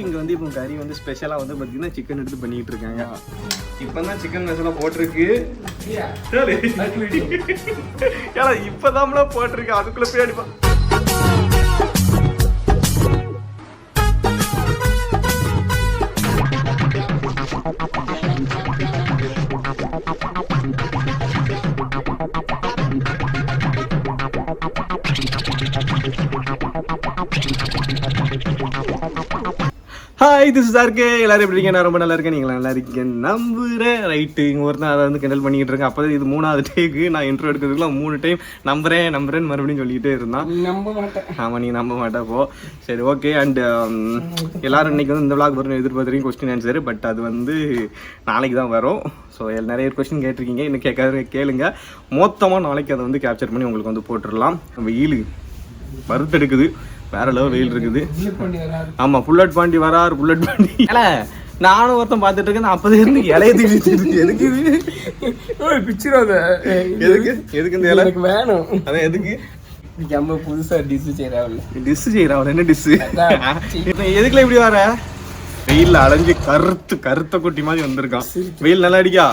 இங்கே வந்து இப்போ கறி வந்து ஸ்பெஷலாக வந்து பார்த்தீங்கன்னா சிக்கன் எடுத்து பண்ணிட்டு இருக்காங்க. இப்போ தான் சிக்கன் மசாலா போட்டிருக்கு. ஏன்னா ஏடா இப்போதான்ல போட்டிருக்கு. அதுக்குள்ள போய் அடிப்பா. ஹாய் திஸ் இஸ் ஆர்கே எல்லாரும் எப்படி இருக்கீங்க? நான் ரொம்ப நல்லா இருக்கேன். நீங்கள் நல்லா இருக்கீங்க நம்புறேன். ரைட்டு இங்கே ஒருத்தன் அதை வந்து கிண்டல் பண்ணிக்கிட்டு இருக்கேன் அப்போ இது மூணாவது டேக்கு நான் இன்ட்ரோ எடுக்கிறதுக்குலாம் மூணு டைம் நம்புறேன் நம்புறேன்னு மறுபடியும் சொல்லிக்கிட்டே இருந்தான். நம்ப மாட்டேன் ஆமாம் நீ நம்ப மாட்டா போ. சரி ஓகே அண்ட் எல்லாரும் இன்னைக்கு வந்து இந்த விளாக் வரும் எதிர்பார்த்துறீங்க கொஸ்டின் ஆன்சர் பட் அது வந்து நாளைக்கு தான் வரும். ஸோ நிறைய கொஸ்டின் கேட்டிருக்கீங்க. இன்னும் கேட்காத கேளுங்க. மொத்தமாக நாளைக்கு அதை வந்து கேப்சர் பண்ணி உங்களுக்கு வந்து போட்டுடலாம். வெயில் வறுத்தெடுக்குது வேற லெவல் வெயில் இருக்குது. ஆமா புல்லட் பாண்டி வரார் புல்லட் பாண்டி நானும் ஒருத்தன் பார்த்துட்டு இருக்கேன் அப்போதே இருந்து இலைய தூக்கிட்டு எதுக்கு இது? ஓய் பிச்சிராத எதுக்கு? எதுக்கு இந்த இலை? எனக்கு வேணும். அதான் எதுக்கு? அம்மா புதுசா டிஷ் செய்யறாங்கல்ல டிஸ் செய்யறா அவன் என்ன டிஸ். எதுக்குல இப்படி வர? வெயில்ல அலைஞ்சு கருத்து கருத்த குட்டி மாதிரி வந்திருக்கான். வெயில் நல்லா அடிக்கா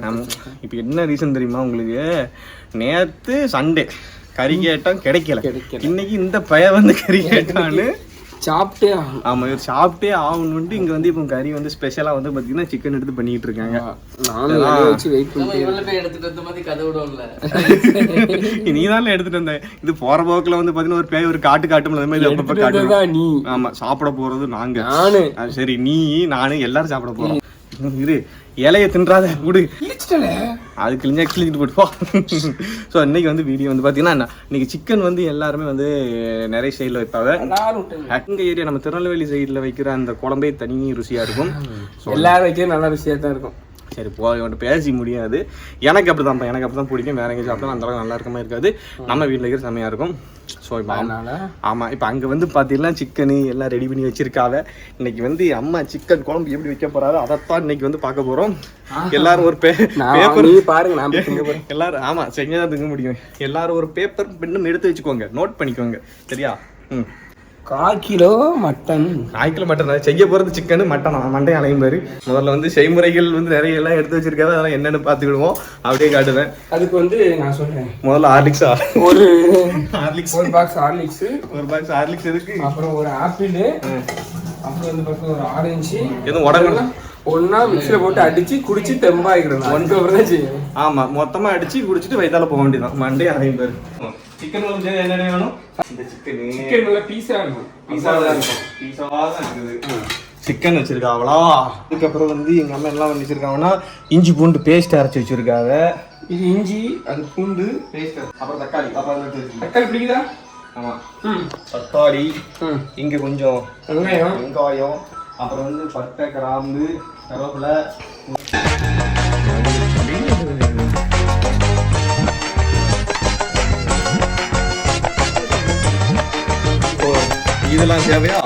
நம்ம- இப்ப என்ன ரீசன் தெரியுமா உங்களுக்கு? நேத்து சண்டே கறி கேட்டோம் கிடைக்கல. இன்னைக்கு இந்த பைய வந்து கறி கேட்டான்னு சாப்பிட்டே ஆகணும். ஆமா இவர் சாப்பிட்டே ஆகணும்ட்டு இங்க வந்து இப்போ கறி வந்து ஸ்பெஷலா வந்து பாத்தீங்கன்னா சிக்கன் எடுத்து பண்ணிட்டு இருக்காங்க. நானும் வச்சு வெயிட் பண்ணிட்டே நீ தானே எடுத்துட்டு வந்த இது போற போக்குல வந்து பாத்தீங்கன்னா ஒரு பேய் ஒரு காட்டு காட்டும் அந்த மாதிரி அப்பப்ப காட்டு நீ? ஆமா சாப்பிட போறது நாங்க. நானு. அது சரி நீ நானு எல்லாரும் சாப்பிட போறோம். இரு இலைய தின்றாத விடு இழிச்சிட்டல அது கிழிஞ்சா கிழிஞ்சிட்டு போட்டு போ ஸோ இன்னைக்கு வந்து வீடியோ வந்து பார்த்தீங்கன்னா இன்னைக்கு சிக்கன் வந்து எல்லாருமே வந்து நிறைய சைடில் வைப்பாங்க. எல்லாரும் விட்டுங்க. எங்க ஏரியா நம்ம திருநெல்வேலி சைடில் வைக்கிற அந்த குழம்பே தனி ருசியா இருக்கும். எல்லாரும் வைக்கிறது நல்ல விஷயம் தான் இருக்கும். சரி போ இவன்ட்ட பேசி முடியாது. எனக்கு அப்படி தான் எனக்கு அப்படி தான் பிடிக்கும். வேற எங்கேயும் சாப்பிட்டா அந்த அளவுக்கு நல்லா இருக்கமா இருக்காது. நம்ம வீட்டில் இருக்கிற செமையாக இருக்கும். ஸோ இப்போ அதனால? ஆமாம் இப்போ அங்கே வந்து பார்த்தீங்கன்னா சிக்கனு எல்லாம் ரெடி பண்ணி வச்சிருக்காவ. இன்னைக்கு வந்து அம்மா சிக்கன் குழம்பு எப்படி வைக்க போறாரோ அதைத்தான் இன்னைக்கு வந்து பார்க்க போகிறோம் எல்லாரும் ஒரு பே பேப்பர் பாருங்க நான் எல்லாரும் ஆமாம் செஞ்சால் திங்க முடியும். எல்லாரும் ஒரு பேப்பர் பெண்ணும் எடுத்து வச்சுக்கோங்க. நோட் பண்ணிக்கோங்க. சரியா? ம். கால் கிலோ மட்டன். நாய்க்கில் மட்டன் தான். செய்ய போகிறது சிக்கனு மட்டன் மண்டை அலையும் பாரு. முதல்ல வந்து செய்முறைகள் வந்து நிறைய எல்லாம் எடுத்து வச்சிருக்காரு அதெல்லாம் என்னென்னு பார்த்துக்கிடுவோம். அப்படியே காட்டுவேன். அதுக்கு வந்து நான் சொல்றேன். முதல்ல ஹார்லிக்ஸா ஒரு ஹார்லிக்ஸ் ஒரு பாக்ஸ் ஹார்லிக்ஸ் ஒரு பாக்ஸ் ஹார்லிக்ஸ் எதுக்கு? அப்புறம் ஒரு ஆப்பிள் அப்புறம் வந்து பார்த்தா ஒரு ஆரஞ்சு எதுவும் உடம்பு ஒன்னா மிக்ஸில் போட்டு அடிச்சு குடிச்சு தெம்பாயிக்கிறேன் ஒன் அப்புறம் தான் செய்யணும் ஆமா மொத்தமா அடிச்சு குடிச்சிட்டு வயித்தால போக வேண்டியதான் மண்டே அதையும் பேர். சிக்கன் குழம்பு செய்ய என்னென்ன வேணும் இந்த சிக்கன் சிக்கன் நல்லா பீஸா இருக்கும் பீஸா தான் இருக்கும் பீஸாவா தான் இருக்குது சிக்கன் வச்சிருக்காங்களா அதுக்கப்புறம் வந்து எங்க அம்மா எல்லாம் வந்து வச்சிருக்காங்கன்னா இஞ்சி பூண்டு பேஸ்ட் அரைச்சு வச்சிருக்காங்க இது இஞ்சி அது பூண்டு பேஸ்ட் அப்புறம் தக்காளி அப்புறம் தக்காளி பிடிக்குதா ஆமா ம் தக்காளி ம் இங்க கொஞ்சம் வெங்காயம் வெங்காயம் அப்புறம் வந்து பட்டை கிராம்பு கருவேப்பிலை இதெல்லாம் தேவையா?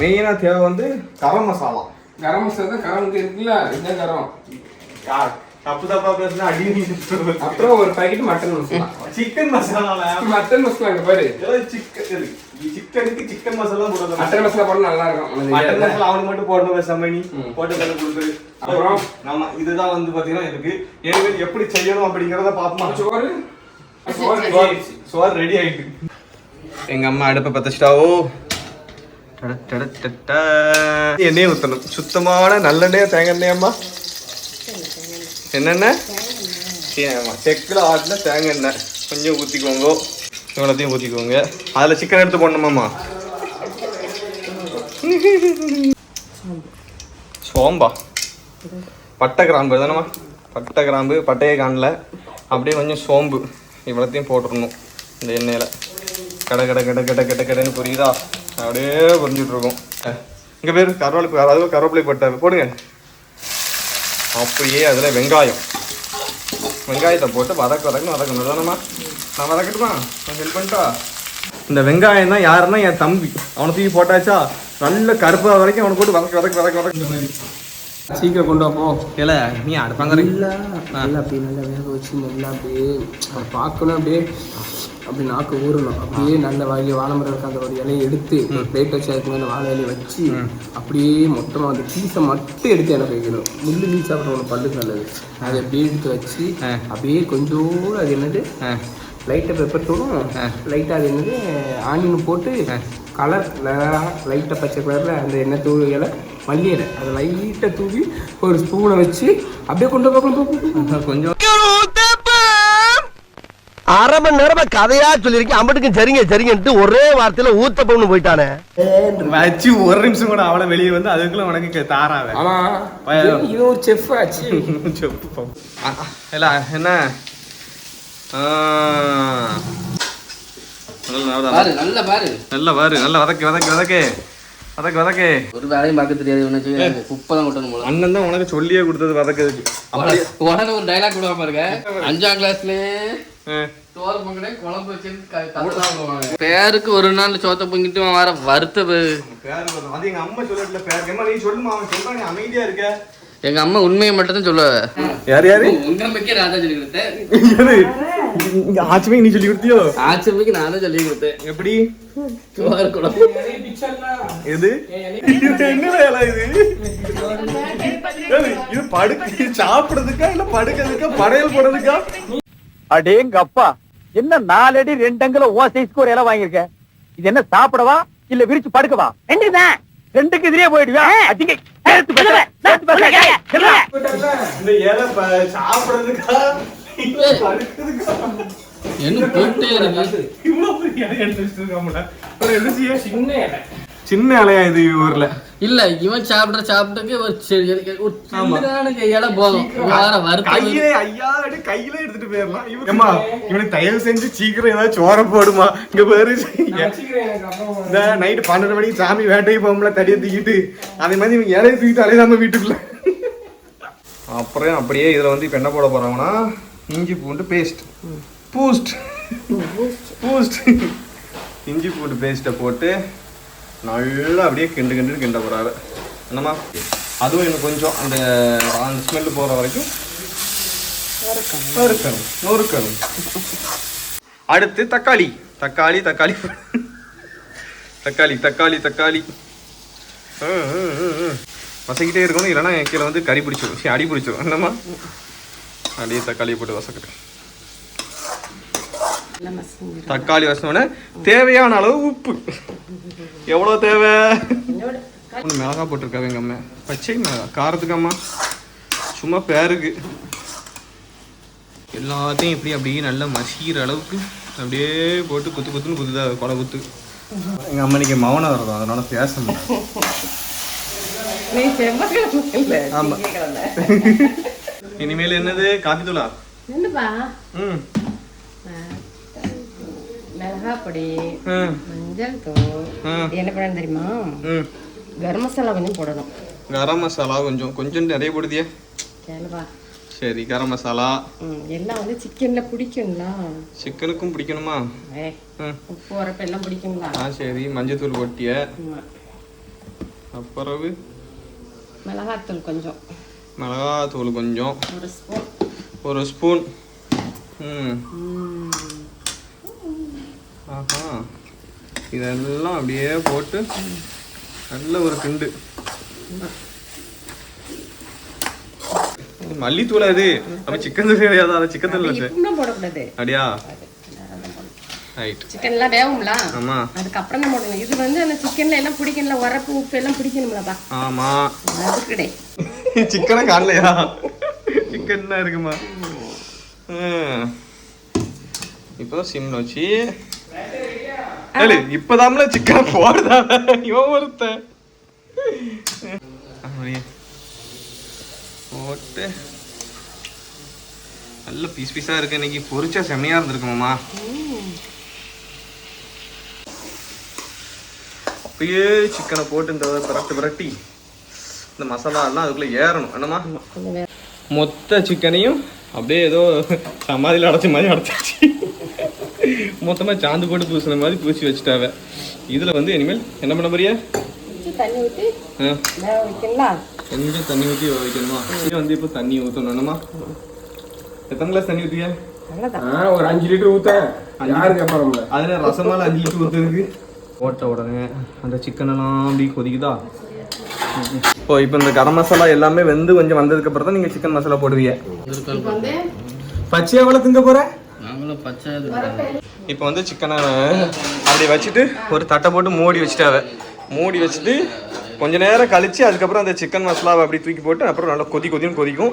மெயினா தேவை வந்து கரம் மசாலா. கரம் மசாலா கரம் இருக்குல்ல இதுதான் கரம்? தப்பு தப்பா பேசுனா அடி. அப்புறம் ஒரு packet mutton masala. Chicken masala mutton masala இங்க பாரு. சிக்கன் சிக்கனுக்கு சிக்கன் மசாலா போடுறது மட்டன் மசாலா போட நல்லா இருக்கும். மட்டன்? மசாலா அவனுக்கு மட்டும் போடணும் பேசாம நீ. போட்டு கண்டு கொடுக்குது அப்புறம்? ஆமா இதுதான் வந்து பாத்தீங்கன்னா இருக்கு ஏற்கனவே எப்படி செய்யணும் அப்படிங்கறத பாப்போமா சோறு. சோறு ரெடி ஆயிட்டு. எங்க அம்மா அடுப்பை பத்தச்சிட்டாவோ? எண்ணெய் ஊற்றணும் சுத்தமான நல்லெண்ணெய் தேங்காய் எண்ணெயம்மா என்னென்ன? ஆமா செக்கில் ஆட்டின தேங்காய் எண்ணெய். கொஞ்சம் ஊற்றிக்கோங்க இவ்வளோத்தையும் ஊற்றிக்கோங்க அதில் சிக்கன் எடுத்து போடணுமாம்மா சோம்பா. பட்டை கிராம்பு தானேம்மா பட்டை கிராம்பு பட்டையை காணல. அப்படியே கொஞ்சம் சோம்பு. இவ்வளோத்தையும் போட்டுடணும். இந்த எண்ணெயில். கடை கடை கடை கடை கடை கடைன்னு புரியுதா? அப்படியே புரிஞ்சுட்டு இருக்கும் இங்கே பேர் கருவேப்பிலை அதாவது கருவேப்பிலை பட்டை போடுங்க. அப்படியே அதில் வெங்காயம். வெங்காயத்தை போட்டு வதக்க வதக்கணும் வதக்கணும். தானேம்மா நான் வதக்கட்டுமா? நான் ஹெல்ப் பண்ணிட்டா? இந்த வெங்காயம் தான் யாருன்னா என் தம்பி. அவனை தூக்கி போட்டாச்சா? நல்ல கருப்பா வரைக்கும் அவனை போட்டு வதக்க வதக்க வதக்க வதக்க. சீக்கிரம் கொண்டு வா இல்ல நீ அடுப்பாங்க நல்லா நல்லா அப்படியே நல்லா வேக வச்சு நல்லா அப்படியே பார்க்கணும் அப்படியே. அப்படி நாக்கு ஊறணும். அப்படியே நல்ல வாயில வாழை மரம் இருக்க. அந்த ஒரு இலையை எடுத்து பிளேட் வச்சு அதுக்கு மேலே வாழை இலையை வச்சு அப்படியே மொத்தமாக அந்த பீஸை மட்டும் எடுத்து எனக்கு வைக்கணும். முள்ளு மீன் சாப்பிட்ற பல்லுக்கு நல்லது. அதை அப்படியே எடுத்து வச்சு அப்படியே கொஞ்சோடு அது என்னது? லைட்டாக பெப்பர் தூளும். லைட்டாக அது என்னது? ஆனியன் போட்டு கலர் லைட்டாக பச்சை கலரில் அந்த எண்ணெய் தூள் இலை மல்லி இலை. அதை லைட்டாக தூவி ஒரு ஸ்பூனை வச்சு அப்படியே கொண்டு போய் கொஞ்சம். அரை மணி நேரமா கதையா சொல்லிருக்கேன் அம்பட்டுக்கும் சரிங்க சரிங்கன்ட்டு ஒரே வார்த்தையில ஊத்தப்பம்னு போயிட்டானே. வச்சு ஒரு நிமிஷம் கூட அவளை வெளியே வந்து அதுக்குள்ள உனக்கு தாராவ. இது ஒரு செஃப் ஆச்சு. இல்ல என்ன? ஆ. நல்ல பாரு நல்ல பாரு. நல்ல வதக்கு வதக்கு வதக்கு. வதக்கு வதக்கு. ஒரு வேலையும் பார்க்க தெரியாது உனக்கு. குப்பை தான் கொட்டணும் போல. அண்ணன் தான் உனக்கு சொல்லியே கொடுத்தது வதக்குறதுக்கு. அப்படியே உடனே ஒரு டைலாக் விடுவா பாருங்க. அஞ்சாம் கிளாஸ்ல பேருக்கு ஒரு நாள் சோத்த பொங்கிட்டு வர வருத்த. அது எங்க அம்மா சொல்லல பேரு நீ சொல்லுமா. அவன் சொல்றான் நீ அமைதியா இருக்க. எங்க அம்மா உண்மையை மட்டும் தான் சொல்லுவ. யார் யாரு? உங்க நம்பிக்கை சொல்லி கொடுத்தேன். ஆச்சுமே நீ சொல்லி கொடுத்தியோ? ஆச்சரியக்கு நான் தான் சொல்லி கொடுத்தேன். எப்படி? சோறு குழம்பு. எது? என்ன வேலை இது? இது படுக்க சாப்பிடுறதுக்கா இல்ல படுக்கிறதுக்கா படையல் போடுறதுக்கா? அடேங்க அப்பா என்ன நாலடி ரெண்டு அங்குல ஓ சைஸ்க்கு ஒரு இலை வாங்கியிருக்க? இது என்ன சாப்பிடவா இல்ல விரிச்சு படுக்கவா? ரெண்டுதான். ரெண்டுக்கு எதிரே போயிடுவா அடிங்க சேர்த்து பேச, சேர்த்து பேச. எல்லாம். இந்த இலை ப- சாப்பிடுறதுக்கா? இல்ல படுக்கிறதுக்கா? என்ன போட்டே இருக்கு? இவ்வளவு பெரிய இலை எடுத்து வச்சிருக்காமல அப்புறம் என்ன செய்ய? சின்ன இலை. சின்ன இலையா இது ஊர்ல? இல்ல இவன் சாப்பிடுற சாப்பிட்டுக்கு ஒரு சரி ஒரு சின்னதான இலை போதும் வேற வருத்தம் கையிலே ஐயா கையில எடுத்துட்டு போயிடலாம். இவன் இவனுக்கு தயவு செஞ்சு சீக்கிரம் ஏதாவது சோற போடுமா? இங்க பாரு. இந்த நைட்டு பன்னெண்டு மணிக்கு சாமி வேட்டைக்கு போகும்ல தடியை தூக்கிட்டு. அதே மாதிரி இவங்க இலையை தூக்கிட்டு அலையாம வீட்டுக்குள்ள. அப்புறம் அப்படியே இதுல வந்து இப்ப என்ன போட போறாங்கன்னா இஞ்சி பூண்டு பேஸ்ட் பூஸ்ட் பூஸ்ட் இஞ்சி பூண்டு பேஸ்ட்டை போட்டு நல்லா அப்படியே கிண்டு கிண்டு கிண்ட போகிறாரு என்னம்மா? அதுவும் எனக்கு கொஞ்சம் அந்த அந்த ஸ்மெல்லு போகிற வரைக்கும் வறுக்கணும் நொறுக்கணும். அடுத்து தக்காளி. தக்காளி தக்காளி. தக்காளி தக்காளி தக்காளி. வசக்கிட்டே இருக்கணும் இல்லைன்னா கீழே வந்து கறி பிடிச்சிடும் சரி அடி பிடிச்சிடும் என்னம்மா? அப்படியே தக்காளியை போட்டு வசக்கட்டும். தக்காளி வசனோடனே தேவையான அளவு உப்பு. எவ்வளோ தேவை? ஒன்று மிளகா போட்டிருக்காங்க எங்கள் அம்மா. பச்சை மிளகா காரத்துக்கு அம்மா. சும்மா பேருக்கு. எல்லாத்தையும் இப்படி அப்படியே நல்லா மசிக்கிற அளவுக்கு அப்படியே போட்டு குத்து குத்துன்னு குத்துதா கொலை குத்து. எங்கள் அம்மனிக்கு மௌனம் வருது அதனால பேச முடியும் ஆமா. இனிமேல் என்னது? காப்பி தூளா என்னப்பா? ம். மிளகா பொடி ம். மஞ்சள் தூள் என்ன பண்ணணும் தெரியுமா? ம். கரம் மசாலா கொஞ்சம் போடணும். கரம் மசாலா கொஞ்சம் கொஞ்சம் நிறைய போடுதியே. கேளுப்பா சரி கரம் மசாலா. ம் எல்லாம் வந்து சிக்கன்ல பிடிக்கும்ல. சிக்கனுக்கும் பிடிக்கணுமா? உப்பு உரப்பு எல்லாம் பிடிக்கும்ல. ஆ சரி மஞ்சத்தூள் கொட்டிய ஆமா. அப்புறவு? மிளகாத்தூள் கொஞ்சம். மிளகாத்தூள் கொஞ்சம். ஒரு ஸ்பூன். ஒரு ஸ்பூன். ம். ஆஹா. இதெல்லாம் அப்படியே போட்டு நல்ல ஒரு கிண்டு. மல்லித்தூளா இது? நம்ம சிக்கன் தூள் கிடையாது அதை சிக்கன் தூள் வச்சு போடக்கூடாது. அப்படியா? ரைட் சிக்கன் எல்லாம் வேகும்ல? ஆமா. அதுக்கப்புறம் தான் போடணும். இது வந்து அந்த சிக்கன்ல எல்லாம் பிடிக்கணும்ல? உரப்பு உப்பு எல்லாம் பிடிக்கணும்லப்பா. ஆமா. அது சிக்கனை காணலையா? சிக்கன் தான் இருக்குமா. இப்பதான் சிம்ல வச்சு ஏலு இப்பதாம்ல சிக்கன் போடுதா இவன் அப்படியே போட்டு. நல்ல பீஸ் பீஸா இருக்கு. இன்னைக்கு பொரிச்சா செமையா இருந்திருக்குமாமா அப்படியே சிக்கனை போட்டு இந்த பிரட்டு பிரட்டி இந்த மசாலா எல்லாம் அதுக்குள்ள ஏறணும். வே- மொத்த சிக்கனையும் அப்படியே ஏதோ சமாதியில் அடைச்ச மாதிரி அடைச்சாச்சு. மொத்தமாக சாந்து போட்டு பூசுன மாதிரி பூசி வச்சுட்டாவ. இதில் வந்து இனிமேல் என்ன பண்ண போறியா? கொஞ்சம் தண்ணி ஊற்றி ஊற்றி வைக்கணுமா? இது வந்து இப்போ தண்ணி ஊற்றணும் என்னம்மா? எத்தனை கிளாஸ் தண்ணி ஊற்றியா ஒரு அஞ்சு லிட்டர் ஊத்தேன். யாருக்கு அப்புறம்ல அதில் ரசமால அஞ்சு லிட்டர் ஊற்றுருக்கு போட்ட உடனே அந்த சிக்கன் எல்லாம் அப்படி கொதிக்குதா? இப்போ இப்போ இந்த கரம் மசாலா எல்லாமே வெந்து கொஞ்சம் வந்ததுக்கு அப்புறம் தான் நீங்கள் சிக்கன் மசாலா போடுவீங்க. பச்சையா எவ்வளோ திங்க போற? இப்போ வந்து சிக்கனை அப்படி வச்சுட்டு ஒரு தட்டை போட்டு மூடி வச்சுட்டாவ மூடி வச்சுட்டு கொஞ்ச நேரம் கழிச்சு அதுக்கப்புறம் அந்த சிக்கன் மசாலாவை அப்படி தூக்கி போட்டு அப்புறம் நல்லா கொதி கொதின்னு கொதிக்கும்.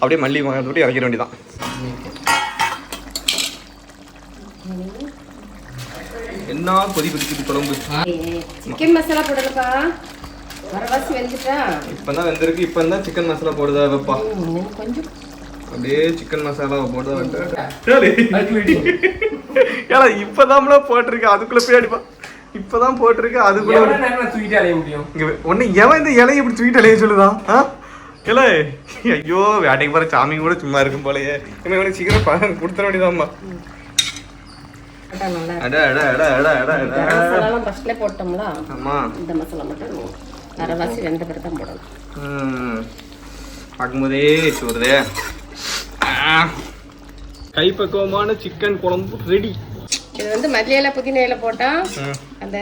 அப்படியே மல்லி போட்டு இறக்கிற வேண்டியதான் என்ன கொதி கொதிக்குது குழம்பு? சிக்கன் மசாலா போடலப்பா. வரவாசி வெந்துட்டா? இப்போ தான் வெந்திருக்கு இப்போ தான் சிக்கன் மசாலா போடுதா வைப்பா? கொஞ்சம் அப்படியே சிக்கன் மசாலா போடுதா ஏடா இப்போதான் போட்டிருக்கு. அதுக்குள்ள போய் அடிப்பா. இப்போதான் போட்டிருக்கு. அதுக்குள்ள தூக்கிட்டு அலைய முடியும்? இங்க ஒண்ணு எவன் இந்த இலையை இப்படி தூக்கிட்டு அலைய சொல்லுதான் ஆ? இல்ல ஐயோ வேட்டைக்கு போற சாமி கூட சும்மா இருக்கும் போலயே. இவன் இவனுக்கு சீக்கிரம் பணம் கொடுத்துட வேண்டியதாம்மா. அதான் நல்லா அட அட அட அட அட அட. கரம் மசாலாலாம் ஃபர்ஸ்ட்ல போட்டோம்ல இந்த மசாலா மட்டும் வரவாசி வெந்த பிறகு தான் போடணும். ம். பார்க்கும்போதே சொல்றதே கைப்பக்குவமான சிக்கன் குழம்பு ரெடி இது வந்து மல்லி இலை புதினா இலை போட்டா அந்த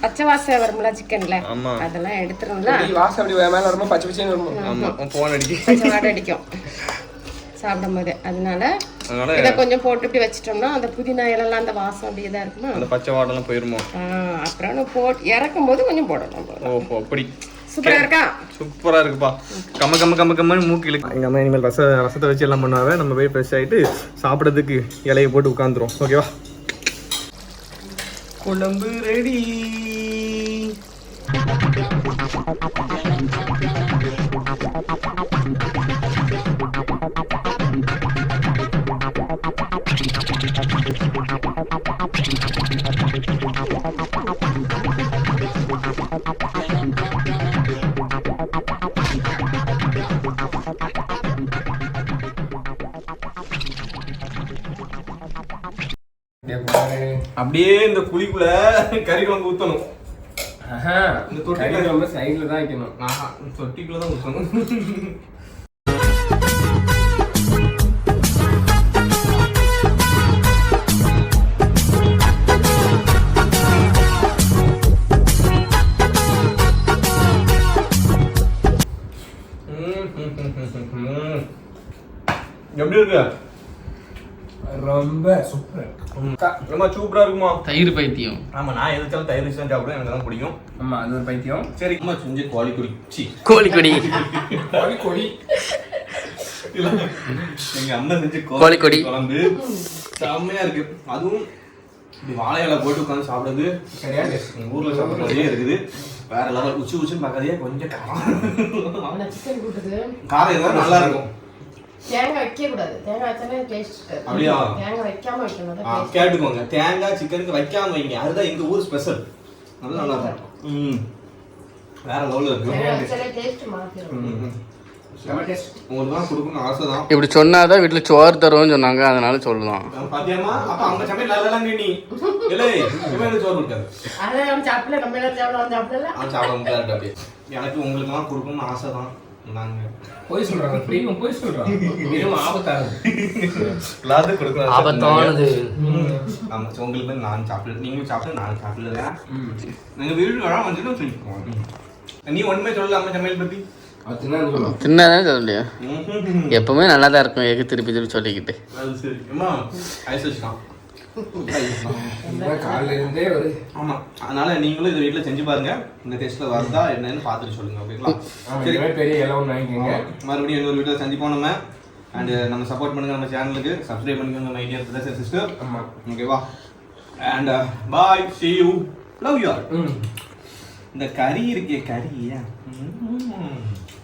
பச்சை வாசனை வரும்ல சிக்கன்ல. அதெல்லாம் எடுத்துரும்ல வாசம் அப்படி மேல வரும்போது பச்சை பச்சைன்னு வரும்போது ஆமா. போன் அடிக்கி. பச்சை வாடை அடிக்கும். சாப்பிடும் போது அதனால அதனால இதை கொஞ்சம் போட்டு இப்படி வச்சிட்டோம்னா அந்த புதினா இலைலாம் அந்த வாசம் அப்படியே தான் இருக்குமா? அந்த பச்சை வாடெல்லாம் போயிருமோ? ஆ, அப்புறம் போட்டு இறக்கும் போது கொஞ்சம் போடணும். ஓ அப்படி. சூப்பரா இருக்கா? சூப்பரா இருக்குப்பா. கம்ம கம்ம கம்ம கம்மன்னு மூக்கு இழுக்கு. எங்க அம்மா இனிமேல் ரச ரசத்தை வச்சு எல்லாம் பண்ணுவாங்க. நம்ம போய் ஃப்ரெஷ் ஆயிட்டு சாப்பிட்றதுக்கு இலையை போட்டு உட்காந்துரும் ஓகேவா குழம்பு ரெடி அப்படியே இந்த குழிக்குள்ள கறி குழம்பு ஊத்தணும். இந்த தொட்டில ரொம்ப சைடுல தான் வைக்கணும். ஆஹா, தொட்டிக்குள்ள தான் ஊத்தணும். எப்படி இருக்கு? ரொம்ப சூப்பர் ரொம்ப சூப்பரா இருக்குமா? தயிர் பைத்தியம். ஆமா நான் எதுக்காலும் தயிர் வச்சு தான் சாப்பிடுவேன் எனக்கு தான் பிடிக்கும். ஆமா அது ஒரு பைத்தியம். சரி அம்மா செஞ்சு கோழி குடி சி. கோழிக்கொடி. கோழி கொடி எங்க அம்மா செஞ்சு கோழி கொடி. குழம்பு. செம்மையா இருக்கு. அதுவும் இப்படி வாழை இலை போட்டு உட்காந்து சாப்பிடுறது எங்க ஊர்ல சாப்பிட்ற மாதிரியே இருக்குது. வேற லெவல் உச்சி உச்சின்னு பார்க்காதே கொஞ்சம் காரம். காரம் இருந்தாலும் நல்லா இருக்கும். தேங்காய் வைக்க கூடாது தேங்காய் வச்சாலே டேஸ்ட் இருக்காது. அப்படியா? தேங்காய் வைக்காம வைக்கணும். கேட்டுக்கோங்க. தேங்காய் சிக்கனுக்கு வைக்காம வைங்க. அதுதான் எங்க ஊர் ஸ்பெஷல் நல்லா நல்லா இருக்கும். ம். வேற லெவலில் இருக்கு. டேஸ்ட் மாத்திரும். உங்களுக்கு இப்படி சொன்னாதான் வீட்டுல சோறு தருவோம்னு சொன்னாங்க. அதனால சொல்லலாம். சாப்பிடல நம்ம எல்லாம் எனக்கு கொடுக்கணும்னு ஆசை தான். போய் சொல்றாங்க பிரியும் போய் சொல்றாங்க மிகவும் ஆபத்தானது எல்லாத்தையும் கொடுக்கணும் ஆபத்தானது. ஆமா சரி, உங்களுக்கு வந்து நான் சாப்பிடல நீங்களும் சாப்பிட நான் சாப்பிடல. எங்க வீடு வர வந்துட்டு நீ சமையல் பத்தி. எப்பவுமே நல்லா தான் இருக்கும் எதுக்கு திருப்பி திருப்பி சொல்லிக்கிட்டு? அது சரி அம்மா ஐஸ் வச்சுட்டான் இதுதான் காலையில இருந்தே ஒரு ஆமா. அதனால நீங்களும் இந்த வீட்ல செஞ்சு பாருங்க. இந்த டெஸ்ட்ல வருதா என்னன்னு பார்த்துட்டு சொல்லுங்க ஓகேங்களா? சரி பெரிய இலை ஒன்று வாங்கிக்கோங்க மறுபடியும் இன்னொரு வீட்டில் சந்திப்போம் நம்ம. அண்ட் நம்ம சப்போர்ட் பண்ணுங்க நம்ம சேனலுக்கு சப்ஸ்கிரைப் பண்ணிக்கோங்க மை டியர் பிரதர்ஸ் சிஸ்டர் ஆமா. ஓகேவா? And bye see you. Love you all ம். இந்த கறி இருக்கே கறி